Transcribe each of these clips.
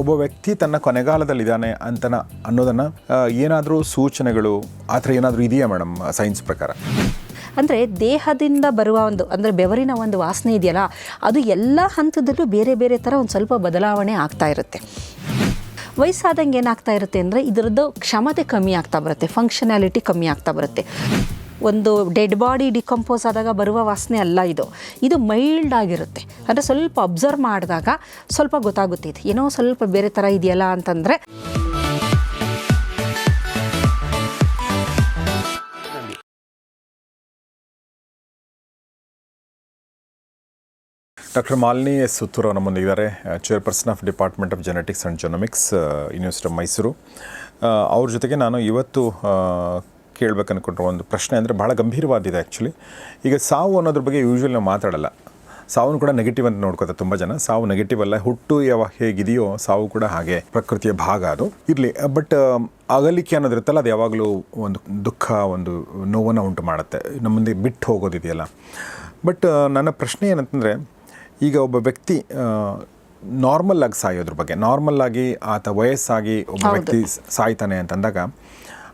ಒಬ್ಬ ವ್ಯಕ್ತಿ ತನ್ನ ಕೊನೆಗಾಲದಲ್ಲಿದ್ದಾನೆ ಅಂತನ ಅನ್ನೋದನ್ನ ಏನಾದರೂ ಸೂಚನೆಗಳು, ಆ ಥರ ಏನಾದರೂ ಇದೆಯಾ ಮೇಡಮ್ ಸೈನ್ಸ್ ಪ್ರಕಾರ? ಅಂದರೆ ದೇಹದಿಂದ ಬರುವ ಒಂದು, ಅಂದರೆ ಬೆವರಿನ ಒಂದು ವಾಸನೆ ಇದೆಯಲ್ಲ, ಅದು ಎಲ್ಲ ಹಂತದಲ್ಲೂ ಬೇರೆ ಬೇರೆ ಥರ ಒಂದು ಸ್ವಲ್ಪ ಬದಲಾವಣೆ ಆಗ್ತಾ ಇರುತ್ತೆ. ವಯಸ್ಸಾದಂಗೆ ಏನಾಗ್ತಾ ಇರುತ್ತೆ ಅಂದರೆ ಇದರದ್ದು ಕ್ಷಮತೆ ಕಮ್ಮಿ ಆಗ್ತಾ ಬರುತ್ತೆ ಫಂಕ್ಷನಾಲಿಟಿ ಕಮ್ಮಿ ಆಗ್ತಾ ಬರುತ್ತೆ. ಒಂದು ಡೆಡ್ ಬಾಡಿ ಡಿಕಂಪೋಸ್ ಆದಾಗ ಬರುವ ವಾಸನೆ ಅಲ್ಲ ಇದು. ಇದು ಮೈಲ್ಡ್ ಆಗಿರುತ್ತೆ. ಅಂದರೆ ಸ್ವಲ್ಪ ಅಬ್ಸರ್ವ್ ಮಾಡಿದಾಗ ಸ್ವಲ್ಪ ಗೊತ್ತಾಗುತ್ತೆ ಇದು ಏನೋ ಸ್ವಲ್ಪ ಬೇರೆ ಥರ ಇದೆಯಲ್ಲ ಅಂತಂದರೆ doctor Malini S Suttur chair chairperson of department of genetics and genomics university of Mysuru ಅವ್ರ ಜೊತೆಗೆ ನಾನು ಇವತ್ತು ಕೇಳಬೇಕನ್ಕೊಂಡ್ರೆ ಒಂದು ಪ್ರಶ್ನೆ ಅಂದರೆ ಭಾಳ ಗಂಭೀರವಾದಿದೆ ಆ್ಯಕ್ಚುಲಿ ಈಗ ಸಾವು ಅನ್ನೋದ್ರ ಬಗ್ಗೆ ಯೂಶ್ವಲಿ ನಾವು ಮಾತಾಡಲ್ಲ. ಸಾವನ್ನು ಕೂಡ ನೆಗೆಟಿವ್ ಅಂತ ನೋಡ್ಕೋತಾರೆ ತುಂಬ ಜನ. ಸಾವು ನೆಗೆಟಿವ್ ಅಲ್ಲ ಹುಟ್ಟು ಯಾವ ಹೇಗಿದೆಯೋ ಸಾವು ಕೂಡ ಹಾಗೆ. ಪ್ರಕೃತಿಯ ಭಾಗ ಅದು. ಇರಲಿ ಬಟ್ ಅಗಲಿಕೆ ಅನ್ನೋದಿರುತ್ತಲ್ಲ ಅದು ಯಾವಾಗಲೂ ಒಂದು ದುಃಖ ಒಂದು ನೋವನ್ನು ಉಂಟು ಮಾಡುತ್ತೆ. ನಮ್ಮಂದೆ ಬಿಟ್ಟು ಹೋಗೋದಿದೆಯಲ್ಲ. ಬಟ್ ನನ್ನ ಪ್ರಶ್ನೆ ಏನಂತಂದರೆ ಈಗ ಒಬ್ಬ ವ್ಯಕ್ತಿ ನಾರ್ಮಲ್ ಆಗಿ ಸಾಯೋದ್ರ ಬಗ್ಗೆ ನಾರ್ಮಲ್ ಆಗಿ ಆತ ವಯಸ್ಸಾಗಿ ಒಬ್ಬ ವ್ಯಕ್ತಿ ಸಾಯ್ತಾನೆ ಅಂತಂದಾಗ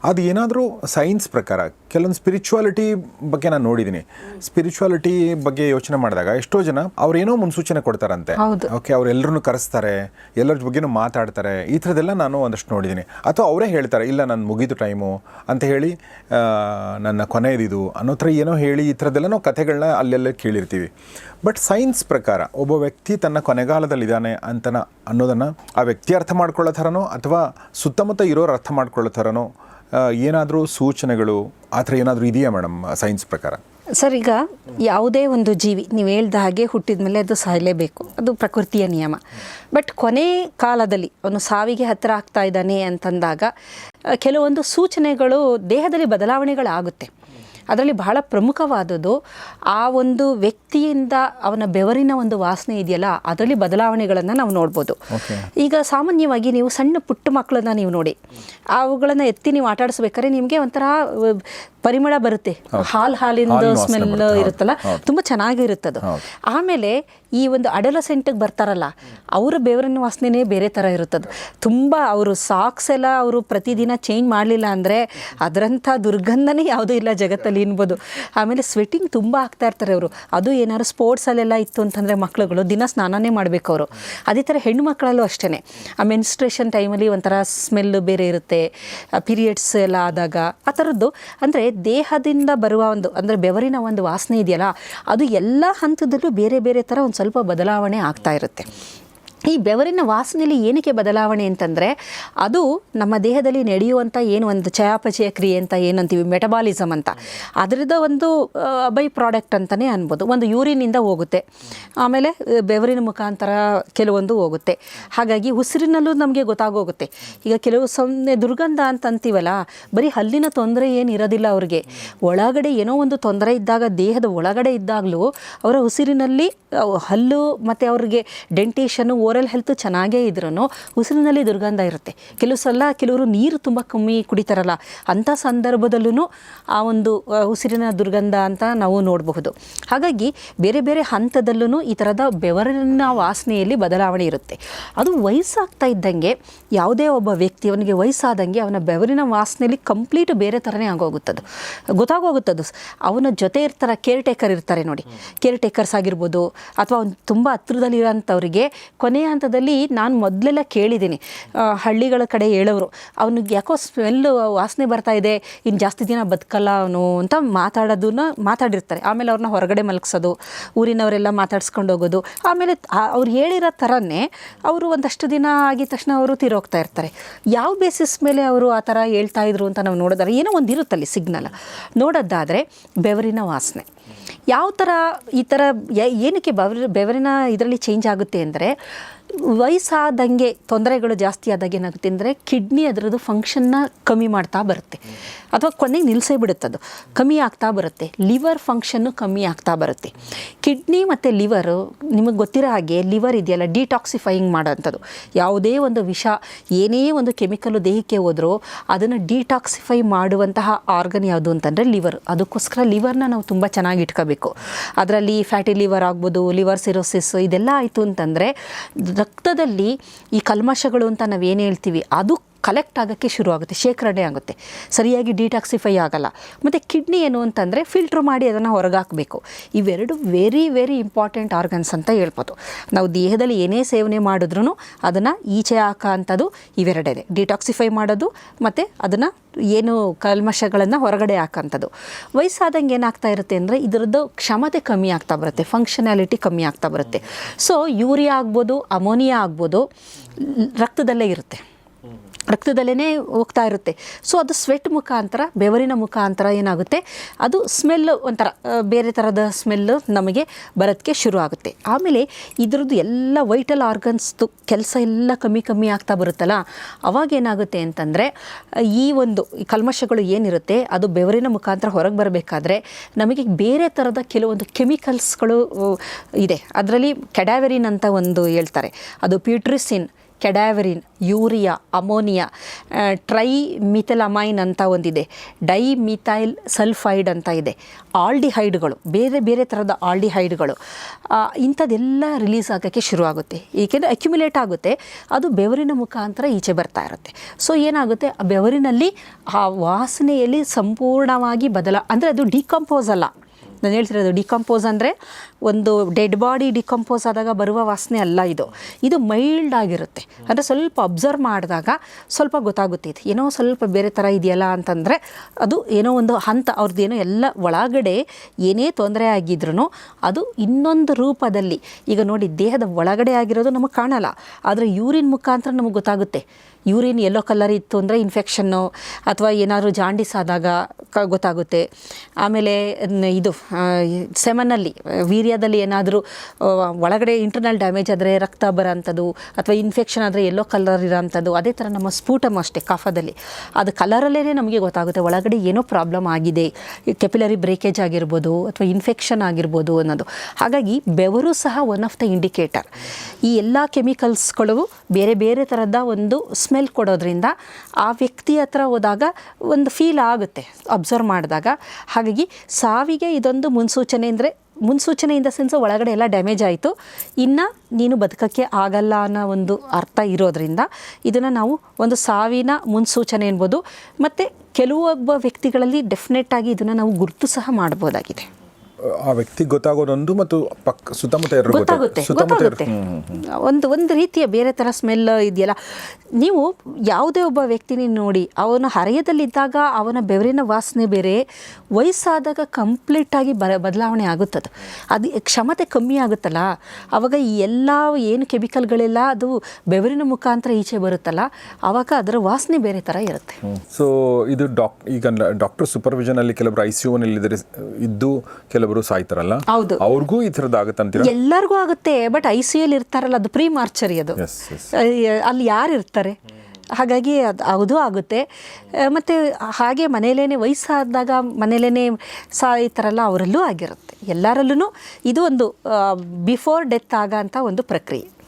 ಅದು ಏನಾದರೂ ಸೈನ್ಸ್ ಪ್ರಕಾರ ಕೆಲವೊಂದು ಸ್ಪಿರಿಚುವಾಲಿಟಿ ಬಗ್ಗೆ ನಾನು ನೋಡಿದ್ದೀನಿ ಸ್ಪಿರಿಚುವಾಲಿಟಿ ಬಗ್ಗೆ ಯೋಚನೆ ಮಾಡಿದಾಗ ಎಷ್ಟೋ ಜನ ಅವ್ರೇನೋ ಮುನ್ಸೂಚನೆ ಕೊಡ್ತಾರಂತೆ. ಓಕೆ ಅವ್ರು ಎಲ್ಲರನ್ನು ಕರೆಸ್ತಾರೆ ಎಲ್ಲರ ಬಗ್ಗೆನೂ ಮಾತಾಡ್ತಾರೆ ಈ ಥರದ್ದೆಲ್ಲ ನಾನು ಒಂದಷ್ಟು ನೋಡಿದ್ದೀನಿ ಅಥವಾ ಅವರೇ ಹೇಳ್ತಾರೆ ಇಲ್ಲ ನಾನು ಮುಗಿದು ಟೈಮು ಅಂತ ಹೇಳಿ ನನ್ನ ಕೊನೆಯದಿದು ಅನ್ನೋ ಥರ ಏನೋ ಹೇಳಿ ಈ ಥರದ್ದೆಲ್ಲ ನಾವು ಕಥೆಗಳನ್ನ ಅಲ್ಲೆಲ್ಲ ಕೇಳಿರ್ತೀವಿ. ಬಟ್ ಸೈನ್ಸ್ ಪ್ರಕಾರ ಒಬ್ಬ ವ್ಯಕ್ತಿ ತನ್ನ ಕೊನೆಗಾಲದಲ್ಲಿದ್ದಾನೆ ಅಂತನ ಅನ್ನೋದನ್ನು ಆ ವ್ಯಕ್ತಿ ಅರ್ಥ ಮಾಡ್ಕೊಳ್ಳೋ ಥರನೋ ಅಥವಾ ಸುತ್ತಮುತ್ತ ಇರೋರು ಅರ್ಥ ಮಾಡ್ಕೊಳ್ಳೋ ಥರನೋ ಏನಾದರೂ ಸೂಚನೆಗಳು ಆ ಥರ ಏನಾದರೂ ಇದೆಯಾ ಮೇಡಮ್ ಸೈನ್ಸ್ ಪ್ರಕಾರ? ಸರ್, ಈಗ ಯಾವುದೇ ಒಂದು ಜೀವಿ, ನೀವು ಹೇಳ್ದ ಹಾಗೆ ಹುಟ್ಟಿದ ಮೇಲೆ ಅದು ಸಾಯಲೇಬೇಕು. ಅದು ಪ್ರಕೃತಿಯ ನಿಯಮ. ಬಟ್ ಕೊನೆ ಕಾಲದಲ್ಲಿ ಅವನು ಸಾವಿಗೆ ಹತ್ತಿರ ಆಗ್ತಾ ಇದ್ದಾನೆ ಅಂತಂದಾಗ ಕೆಲವೊಂದು ಸೂಚನೆಗಳು ದೇಹದಲ್ಲಿ ಬದಲಾವಣೆಗಳಾಗುತ್ತೆ. ಅದರಲ್ಲಿ ಬಹಳ ಪ್ರಮುಖವಾದದ್ದು ಆ ಒಂದು ವ್ಯಕ್ತಿಯಿಂದ ಅವನ ಬೆವರಿನ ಒಂದು ವಾಸನೆ ಇದೆಯಲ್ಲ ಅದರಲ್ಲಿ ಬದಲಾವಣೆಗಳನ್ನು ನಾವು ನೋಡ್ಬೋದು. ಈಗ ಸಾಮಾನ್ಯವಾಗಿ ನೀವು ಸಣ್ಣ ಪುಟ್ಟ ಮಕ್ಕಳನ್ನ ನೀವು ನೋಡಿ ಅವುಗಳನ್ನ ಎತ್ತಿ ನೀವು ಆಟ ಆಡಿಸ್ಬೇಕಾದ್ರೆ ನಿಮಗೆ ಒಂಥರ ಪರಿಮಳ ಬರುತ್ತೆ. ಹಾಲ್ ಹಾಲಿಂದ ಸ್ಮೆಲ್ ಇರುತ್ತಲ್ಲ. ತುಂಬ ಚೆನ್ನಾಗಿರುತ್ತದು ಆಮೇಲೆ ಈ ಒಂದು ಅಡಲಸೆಂಟಿಗೆ ಬರ್ತಾರಲ್ಲ ಅವರ ಬೆವರಿನ ವಾಸನೆನೇ ಬೇರೆ ಥರ ಇರುತ್ತದು. ತುಂಬ ಅವರು ಸಾಕ್ಸ್ ಎಲ್ಲ ಅವರು ಪ್ರತಿದಿನ ಚೇಂಜ್ ಮಾಡಲಿಲ್ಲ ಅಂದರೆ ಅದರಂಥ ದುರ್ಗಂಧನೇ ಯಾವುದೂ ಇಲ್ಲ ಜಗತ್ತಲ್ಲಿ. ಅನ್ಬೋದು ಆಮೇಲೆ ಸ್ವೆಟ್ಟಿಂಗ್ ತುಂಬ ಆಗ್ತಾ ಇರ್ತಾರೆ ಅವರು. ಅದು ಏನಾದ್ರು ಸ್ಪೋರ್ಟ್ಸಲ್ಲೆಲ್ಲ ಇತ್ತು ಅಂತಂದರೆ ಮಕ್ಳುಗಳು ದಿನ ಸ್ನಾನನೇ ಮಾಡಬೇಕು ಅವರು. ಅದೇ ಥರ ಹೆಣ್ಣು ಮಕ್ಕಳಲ್ಲೂ ಅಷ್ಟೇ ಆ ಮೆನ್ಸ್ಟ್ರೇಷನ್ ಟೈಮಲ್ಲಿ ಒಂಥರ ಸ್ಮೆಲ್ಲು ಬೇರೆ ಇರುತ್ತೆ. ಪೀರಿಯಡ್ಸ್ ಎಲ್ಲ ಆದಾಗ ಆ ಥರದ್ದು ಅಂದರೆ ದೇಹದಿಂದ ಬರುವ ಒಂದು, ಅಂದರೆ ಬೆವರಿನ ಒಂದು ವಾಸನೆ ಇದೆಯಲ್ಲ, ಅದು ಎಲ್ಲ ಹಂತದಲ್ಲೂ ಬೇರೆ ಬೇರೆ ಥರ ಒಂದು ಸ್ವಲ್ಪ ಬದಲಾವಣೆ ಆಗ್ತಾ ಇರುತ್ತೆ. ಈ ಬೆವರಿನ ವಾಸನೆಯಲ್ಲಿ ಏನಕ್ಕೆ ಬದಲಾವಣೆ ಅಂತಂದರೆ ಅದು ನಮ್ಮ ದೇಹದಲ್ಲಿ ನಡೆಯುವಂಥ ಏನು ಒಂದು ಚಯಾಪಚಯ ಕ್ರಿಯೆ ಅಂತ ಏನಂತೀವಿ ಮೆಟಬಾಲಿಸಮ್ ಅಂತ. ಅದರದ ಒಂದು ಬೈ ಪ್ರಾಡಕ್ಟ್ ಅಂತಲೇ ಅನ್ಬೋದು. ಒಂದು ಯೂರಿನಿಂದ ಹೋಗುತ್ತೆ. ಆಮೇಲೆ ಬೆವರಿನ ಮುಖಾಂತರ ಕೆಲವೊಂದು ಹೋಗುತ್ತೆ. ಹಾಗಾಗಿ ಉಸಿರಿನಲ್ಲೂ ನಮಗೆ ಗೊತ್ತಾಗೋಗುತ್ತೆ. ಈಗ ಕೆಲವು ಸೊನ್ನೆ ದುರ್ಗಂಧ ಅಂತ ಅಂತೀವಲ್ಲ, ಬರೀ ಹಲ್ಲಿನ ತೊಂದರೆ ಏನು ಇರೋದಿಲ್ಲ ಅವ್ರಿಗೆ. ಒಳಗಡೆ ಏನೋ ಒಂದು ತೊಂದರೆ ಇದ್ದಾಗ, ದೇಹದ ಒಳಗಡೆ ಇದ್ದಾಗಲೂ ಅವರ ಉಸಿರಿನಲ್ಲಿ ಹಲ್ಲು ಮತ್ತು ಅವ್ರಿಗೆ ಡೆಂಟೇಷನ್ನು ಓರಲ್ ಹೆಲ್ತ್ ಚೆನ್ನಾಗೇ ಇದ್ರೂ ಉಸಿರಿನಲ್ಲಿ ದುರ್ಗಂಧ ಇರುತ್ತೆ. ಕೆಲವು ಸಲ ಕೆಲವರು ನೀರು ತುಂಬ ಕಮ್ಮಿ ಕುಡಿತಾರಲ್ಲ ಅಂಥ ಸಂದರ್ಭದಲ್ಲೂ ಆ ಒಂದು ಉಸಿರಿನ ದುರ್ಗಂಧ ಅಂತ ನಾವು ನೋಡಬಹುದು. ಹಾಗಾಗಿ ಬೇರೆ ಬೇರೆ ಹಂತದಲ್ಲೂ ಈ ಥರದ ಬೆವರಿನ ವಾಸನೆಯಲ್ಲಿ ಬದಲಾವಣೆ ಇರುತ್ತೆ. ಅದು ವಯಸ್ಸಾಗ್ತಾ ಇದ್ದಂಗೆ ಯಾವುದೇ ಒಬ್ಬ ವ್ಯಕ್ತಿ ಅವನಿಗೆ ವಯಸ್ಸಾದಂಗೆ ಅವನ ಬೆವರಿನ ವಾಸನೆಯಲ್ಲಿ ಕಂಪ್ಲೀಟ್ ಬೇರೆ ಥರನೇ ಆಗೋಗುತ್ತದು. ಗೊತ್ತಾಗೋಗುತ್ತದು. ಅವನ ಜೊತೆ ಇರ್ತಾರೆ ಕೇರ್ ಟೇಕರ್ ಇರ್ತಾರೆ ನೋಡಿ. ಕೇರ್ ಟೇಕರ್ಸ್ ಆಗಿರ್ಬೋದು ಅಥವಾ ಅವ್ನು ತುಂಬ ಹತ್ರದಲ್ಲಿರೋಂಥವ್ರಿಗೆ ಕೊನೆಯ ಹಂತದಲ್ಲಿ ನಾನು ಮೊದಲೆಲ್ಲ ಕೇಳಿದ್ದೀನಿ. ಹಳ್ಳಿಗಳ ಕಡೆ ಹೇಳೋರು ಅವನಿಗೆ ಯಾಕೋ ಸ್ಮೆಲ್ಲು ವಾಸನೆ ಬರ್ತಾ ಇದೆ ಇನ್ನು ಜಾಸ್ತಿ ದಿನ ಬದುಕಲ್ಲ ಅವನು ಅಂತ ಮಾತಾಡೋದನ್ನ ಮಾತಾಡಿರ್ತಾರೆ. ಆಮೇಲೆ ಅವ್ರನ್ನ ಹೊರಗಡೆ ಮಲಗಿಸೋದು, ಊರಿನವರೆಲ್ಲ ಮಾತಾಡ್ಸ್ಕೊಂಡು ಹೋಗೋದು. ಆಮೇಲೆ ಅವ್ರು ಹೇಳಿರೋ ಥರನೇ ಅವರು ಒಂದಷ್ಟು ದಿನ ಆಗಿದ ತಕ್ಷಣ ಅವರು ತೀರೋಗ್ತಾ ಇರ್ತಾರೆ. ಯಾವ ಬೇಸಿಸ್ ಮೇಲೆ ಅವರು ಆ ಥರ ಹೇಳ್ತಾ ಇದ್ರು ಅಂತ ನಾವು ನೋಡೋದಾರೆ ಏನೋ ಒಂದು ಇರುತ್ತಲ್ಲಿ ಸಿಗ್ನಲ್ ನೋಡೋದಾದರೆ ಬೆವರಿನ ವಾಸನೆ. ಯಾವ ಥರ ಈ ಥರ ಏನಕ್ಕೆ ಬೆವರಿ ಬೆವರಿನ ಇದರಲ್ಲಿ ಚೇಂಜ್ ಆಗುತ್ತೆ ಅಂದರೆ ವಯಸ್ಸಾದಂಗೆ ತೊಂದರೆಗಳು ಜಾಸ್ತಿ ಆದಾಗ ಏನಾಗುತ್ತೆ ಅಂದರೆ ಕಿಡ್ನಿ ಅದರದ್ದು ಫಂಕ್ಷನ್ನ ಕಮ್ಮಿ ಮಾಡ್ತಾ ಬರುತ್ತೆ. ಅಥವಾ ಕೊನೆಗೆ ನಿಲ್ಲಿಸೇ ಬಿಡುತ್ತೆ ಅದು ಕಮ್ಮಿ ಆಗ್ತಾ ಬರುತ್ತೆ. ಲಿವರ್ ಫಂಕ್ಷನ್ನು ಕಮ್ಮಿ ಆಗ್ತಾ ಬರುತ್ತೆ. ಕಿಡ್ನಿ ಮತ್ತು ಲಿವರು, ನಿಮಗೆ ಗೊತ್ತಿರೋ ಹಾಗೆ ಲಿವರ್ ಇದೆಯಲ್ಲ ಡಿಟಾಕ್ಸಿಫೈಯಿಂಗ್ ಮಾಡೋಂಥದ್ದು ಯಾವುದೇ ಒಂದು ವಿಷ, ಏನೇ ಒಂದು ಕೆಮಿಕಲು ದೇಹಕ್ಕೆ ಹೋದರೂ ಅದನ್ನು ಡಿಟಾಕ್ಸಿಫೈ ಮಾಡುವಂತಹ ಆರ್ಗನ್ ಯಾವುದು ಅಂತಂದರೆ ಲಿವರ್. ಅದಕ್ಕೋಸ್ಕರ ಲಿವರ್ನ ನಾವು ತುಂಬ ಚೆನ್ನಾಗಿ ಇಟ್ಕೋಬೇಕು. ಅದರಲ್ಲಿ ಫ್ಯಾಟಿ ಲಿವರ್ ಆಗ್ಬೋದು ಲಿವರ್ ಸಿರೋಸಿಸ್ ಇದೆಲ್ಲ ಆಯಿತು ಅಂತಂದರೆ ರಕ್ತದಲ್ಲಿ ಈ ಕಲ್ಮಶಗಳು ಅಂತ ನಾವೇನು ಹೇಳ್ತೀವಿ ಅದು ಕಲೆಕ್ಟ್ ಆಗೋಕ್ಕೆ ಶುರು ಆಗುತ್ತೆ ಶೇಖರಣೆ ಆಗುತ್ತೆ. ಸರಿಯಾಗಿ ಡಿಟಾಕ್ಸಿಫೈ ಆಗಲ್ಲ. ಮತ್ತು ಕಿಡ್ನಿ ಏನು ಅಂತಂದರೆ ಫಿಲ್ಟ್ರ್ ಮಾಡಿ ಅದನ್ನು ಹೊರಗಾಕಬೇಕು. ಇವೆರಡು ವೆರಿ ವೆರಿ ಇಂಪಾರ್ಟೆಂಟ್ ಆರ್ಗನ್ಸ್ ಅಂತ ಹೇಳ್ಬೋದು. ನಾವು ದೇಹದಲ್ಲಿ ಏನೇ ಸೇವನೆ ಮಾಡಿದ್ರೂ ಅದನ್ನು ಈಚೆ ಹಾಕೋ ಅಂಥದ್ದು ಇವೆರಡಿದೆ ಡಿಟಾಕ್ಸಿಫೈ ಮಾಡೋದು ಮತ್ತು ಅದನ್ನು ಏನು ಕಲ್ಮಶಗಳನ್ನು ಹೊರಗಡೆ ಹಾಕೋಂಥದ್ದು ವಯಸ್ಸಾದಂಗೆ ಏನಾಗ್ತಾ ಇರುತ್ತೆ ಅಂದರೆ ಇದರದ್ದು ಕ್ಷಮತೆ ಕಮ್ಮಿ ಆಗ್ತಾ ಬರುತ್ತೆ ಫಂಕ್ಷನಾಲಿಟಿ ಕಮ್ಮಿ ಆಗ್ತಾ ಬರುತ್ತೆ. ಸೊ ಯೂರಿಯಾ ಆಗ್ಬೋದು ಅಮೋನಿಯಾ ಆಗ್ಬೋದು, ರಕ್ತದಲ್ಲೇ ಇರುತ್ತೆ. ರಕ್ತದಲ್ಲೇ ಹೋಗ್ತಾ ಇರುತ್ತೆ. ಸೊ ಅದು ಸ್ವೆಟ್ ಮುಖಾಂತರ, ಬೆವರಿನ ಮುಖಾಂತರ ಏನಾಗುತ್ತೆ? ಅದು ಸ್ಮೆಲ್ ಒಂಥರ ಬೇರೆ ಥರದ ಸ್ಮೆಲ್ ನಮಗೆ ಬರೋದಕ್ಕೆ ಶುರು ಆಗುತ್ತೆ. ಆಮೇಲೆ ಇದರದ್ದು ಎಲ್ಲ ವೈಟಲ್ ಆರ್ಗನ್ಸ್ದು ಕೆಲಸ ಎಲ್ಲ ಕಮ್ಮಿ ಕಮ್ಮಿ ಆಗ್ತಾ ಬರುತ್ತಲ್ಲ? ಅವಾಗ ಏನಾಗುತ್ತೆ ಅಂತಂದರೆ, ಈ ಒಂದು ಕಲ್ಮಶಗಳು ಏನಿರುತ್ತೆ, ಅದು ಬೆವರಿನ ಮುಖಾಂತರ ಹೊರಗೆ ಬರಬೇಕಾದ್ರೆ ನಮಗೆ ಬೇರೆ ಥರದ ಕೆಲವೊಂದು ಕೆಮಿಕಲ್ಸ್ಗಳು ಇದೆ. ಅದರಲ್ಲಿ ಕೆಡಾವೆರಿನ್ ಅಂತ ಒಂದು ಹೇಳ್ತಾರೆ. ಅದು putrescine cadaverine, urea, ammonia trimethylamine ಅಂತ ಒಂದಿದೆ. ಡೈ ಮಿಥೈಲ್ ಸಲ್ಫೈಡ್ ಅಂತ ಇದೆ. ಆಲ್ಡಿಹೈಡ್ಗಳು, ಬೇರೆ ಬೇರೆ ಥರದ ಆಲ್ಡಿಹೈಡ್ಗಳು ಇಂಥದ್ದೆಲ್ಲ ರಿಲೀಸ್ ಆಗೋಕ್ಕೆ ಶುರು ಆಗುತ್ತೆ ಏಕೆಂದರೆ ಅಕ್ಯುಮುಲೇಟ್ ಆಗುತ್ತೆ. ಅದು ಬೆವರಿನ ಮುಖಾಂತರ ಈಚೆ ಬರ್ತಾ ಇರುತ್ತೆ. ಸೊ ಏನಾಗುತ್ತೆ? ಆ ಬೆವರಿನಲ್ಲಿ ಆ ವಾಸನೆಯಲ್ಲಿ ಸಂಪೂರ್ಣವಾಗಿ ಬದಲ, ಅಂದರೆ ಅದು ಡಿಕಂಪೋಸ್ ಅಲ್ಲ. ನಾನು ಹೇಳ್ತಿರೋದು ಡಿಕಂಪೋಸ್ ಅಂದರೆ ಒಂದು ಡೆಡ್ ಬಾಡಿ ಡಿಕಂಪೋಸ್ ಆದಾಗ ಬರುವ ವಾಸನೆ ಅಲ್ಲ ಇದು. ಇದು ಮೈಲ್ಡ್ ಆಗಿರುತ್ತೆ. ಅಂದರೆ ಸ್ವಲ್ಪ ಅಬ್ಸರ್ವ್ ಮಾಡಿದಾಗ ಸ್ವಲ್ಪ ಗೊತ್ತಾಗುತ್ತೆ ಇದು ಏನೋ ಸ್ವಲ್ಪ ಬೇರೆ ಥರ ಇದೆಯಲ್ಲ ಅಂತಂದರೆ ಅದು ಏನೋ ಒಂದು ಹಂತ ಅವ್ರದ್ದು ಏನೋ ಎಲ್ಲ ಒಳಗಡೆ ಏನೇ ತೊಂದರೆ ಆಗಿದ್ರೂ ಅದು ಇನ್ನೊಂದು ರೂಪದಲ್ಲಿ. ಈಗ ನೋಡಿ, ದೇಹದ ಒಳಗಡೆ ಆಗಿರೋದು ನಮಗೆ ಕಾಣಲ್ಲ. ಆದರೆ ಯೂರಿನ್ ಮುಖಾಂತರ ನಮಗೆ ಗೊತ್ತಾಗುತ್ತೆ. ಯೂರಿನ್ ಯೆಲ್ಲೋ ಕಲರ್ ಇತ್ತು ಅಂದರೆ ಇನ್ಫೆಕ್ಷನ್ನು ಅಥವಾ ಏನಾದರೂ ಜಾಂಡಿಸ್ ಆದಾಗ ಕ ಗೊತ್ತಾಗುತ್ತೆ. ಆಮೇಲೆ ಇದು ಸೆಮನಲ್ಲಿ, ವೀರ್ಯದಲ್ಲಿ ಏನಾದರೂ ಒಳಗಡೆ ಇಂಟರ್ನಲ್ ಡ್ಯಾಮೇಜ್ ಆದರೆ ರಕ್ತ ಬರೋಂಥದ್ದು, ಅಥವಾ ಇನ್ಫೆಕ್ಷನ್ ಆದರೆ ಎಲ್ಲೋ ಕಲರ್ ಇರೋಂಥದ್ದು, ಅದೇ ಥರ ನಮ್ಮ ಸ್ಫೂಟಮ್ ಅಷ್ಟೇ ಕಫದಲ್ಲಿ. ಅದು ಕಲರಲ್ಲೇ ನಮಗೆ ಗೊತ್ತಾಗುತ್ತೆ, ಒಳಗಡೆ ಏನೋ ಪ್ರಾಬ್ಲಮ್ ಆಗಿದೆ ಕೆಪಿಲರಿ ಬ್ರೇಕೇಜ್ ಆಗಿರ್ಬೋದು, ಅಥವಾ ಇನ್ಫೆಕ್ಷನ್ ಆಗಿರ್ಬೋದು ಅನ್ನೋದು. ಹಾಗಾಗಿ ಬೆವರು ಸಹ ಒನ್ ಆಫ್ ದ ಇಂಡಿಕೇಟರ್ ಈ ಎಲ್ಲ ಕೆಮಿಕಲ್ಸ್ಗಳು ಬೇರೆ ಬೇರೆ ಥರದ ಒಂದು ಸ್ಮೆಲ್ ಕೊಡೋದ್ರಿಂದ ಆ ವ್ಯಕ್ತಿ ಹತ್ರ ಹೋದಾಗ ಒಂದು ಫೀಲ್ ಆಗುತ್ತೆ ಅಬ್ಸರ್ವ್ ಮಾಡಿದಾಗ. ಹಾಗಾಗಿ ಸಾವಿಗೆ ಇದೊಂದು ಮುನ್ಸೂಚನೆ ಅಂದರೆ ಮುನ್ಸೂಚನೆ ಸೆನ್ಸ್ ಒಳಗಡೆ ಎಲ್ಲ ಡ್ಯಾಮೇಜ್ ಆಯಿತು. ಇನ್ನು ನೀನು ಬದುಕಕ್ಕೆ ಆಗಲ್ಲ ಅನ್ನೋ ಒಂದು ಅರ್ಥ ಇರೋದರಿಂದ ಇದನ್ನು ನಾವು ಒಂದು ಸಾವಿನ ಮುನ್ಸೂಚನೆ ಎನ್ಬೋದು. ಮತ್ತು ಕೆಲವೊಬ್ಬ ವ್ಯಕ್ತಿಗಳಲ್ಲಿ ಡೆಫಿನೆಟ್ ಆಗಿ ಇದನ್ನು ನಾವು ಗುರುತು ಸಹ ಮಾಡ್ಬೋದಾಗಿದೆ. ಆ ವ್ಯಕ್ತಿ ಗೊತ್ತಾಗೋದೊಂದು ಮತ್ತು ಪಕ್ಕ ಸುತ್ತಮುತ್ತ ಇರೋ ಗೊತ್ತಾಗುತ್ತೆ ಗೊತ್ತಾಗುತ್ತೆ. ಒಂದು ಒಂದು ರೀತಿಯ ಬೇರೆ ಥರ ಸ್ಮೆಲ್ ಇದೆಯಲ್ಲ. ನೀವು ಯಾವುದೇ ಒಬ್ಬ ವ್ಯಕ್ತಿನ ನೋಡಿ ಅವನ ಹರೆಯದಲ್ಲಿದ್ದಾಗ ಅವನ ಬೆವರಿನ ವಾಸನೆ ಬೇರೆ ವಯಸ್ಸಾದಾಗ ಕಂಪ್ಲೀಟಾಗಿ ಬ ಬದಲಾವಣೆ ಆಗುತ್ತದು. ಅದು ಕ್ಷಮತೆ ಕಮ್ಮಿ ಆಗುತ್ತಲ್ಲ. ಆವಾಗ ಈ ಎಲ್ಲ ಏನು ಕೆಮಿಕಲ್ಗಳೆಲ್ಲ ಅದು ಬೆವರಿನ ಮುಖಾಂತರ ಈಚೆ ಬರುತ್ತಲ್ಲ ಆವಾಗ ಅದರ ವಾಸನೆ ಬೇರೆ ಥರ ಇರುತ್ತೆ. ಸೊ ಇದು ಡಾಕ್ ಈಗ ಡಾಕ್ಟರ್ ಸೂಪರ್ವಿಷನ್ ಅಲ್ಲಿ ಕೆಲವರು ಐ ಸಿ ಇದ್ರೆ ಇದ್ದು ಕೆಲವರು ಸಾಯ್ತಾರಲ್ಲ? ಹೌದು. ಅವ್ರಿಗೂ ಈ ಥರದ್ದು ಆಗುತ್ತೆ ಎಲ್ಲರಿಗೂ ಆಗುತ್ತೆ ಬಟ್ ಐ ಸಿ ಎಲ್ ಇರ್ತಾರಲ್ಲ ಅದು ಪ್ರೀ ಮಾರ್ಚರಿ ಅದು ಅಲ್ಲಿ ಯಾರು ಇರ್ತಾರೆ? ಹಾಗಾಗಿ ಅದು ಅದು ಆಗುತ್ತೆ. ಮತ್ತು ಹಾಗೆ ಮನೇಲೇ ವಯಸ್ಸಾದಾಗ ಮನೇಲೇ ಸಾಯ್ತಾರಲ್ಲ ಅವರಲ್ಲೂ ಆಗಿರುತ್ತೆ. ಎಲ್ಲರಲ್ಲೂ ಇದು ಒಂದು ಬಿಫೋರ್ ಡೆತ್ ಆಗ ಅಂತ ಒಂದು ಪ್ರಕ್ರಿಯೆ.